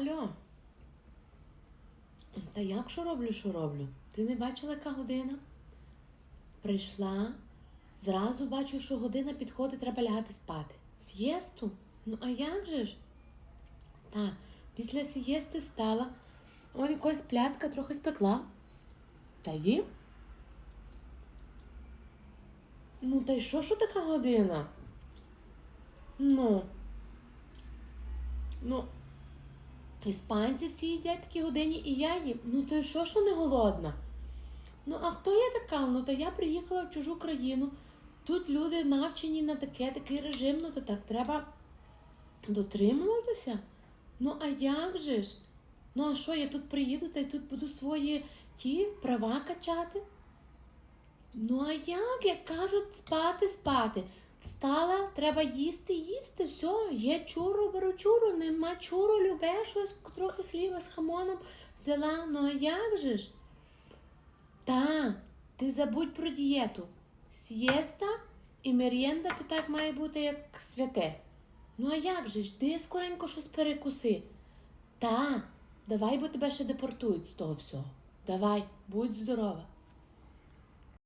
Алло. Та як що роблю, що роблю? Ти не бачила, яка година? Прийшла, зразу бачу, що година підходить, треба лягати спати. С'єсту? Ну а як же ж? Так, після сієсти встала, он якась пляцка трохи спекла. Та їм? Ну, та й що, що така година? Ну. Ну, іспанці всі їдять такі годині, і я їм. Ну, то й що, що не голодна? Ну, а хто я така? Ну, то я приїхала в чужу країну. Тут люди навчені на таке, такий режим, ну то так треба дотримуватися. Ну, а як же ж? Ну, а що, я тут приїду та й тут буду свої ті права качати? Ну, а як? Як кажуть, спати, спати. Встала, треба їсти, їсти, все, є чуру, беру чуру, нема чуру, любе щось, трохи хліба з хамоном взяла. Ну а як же ж? Та, ти забудь про дієту. Сієста і мерієнда то так має бути, як святе. Ну а як же ж? Ти скоренько щось перекуси. Та, давай, бо тебе ще депортують з того всього. Давай, будь здорова.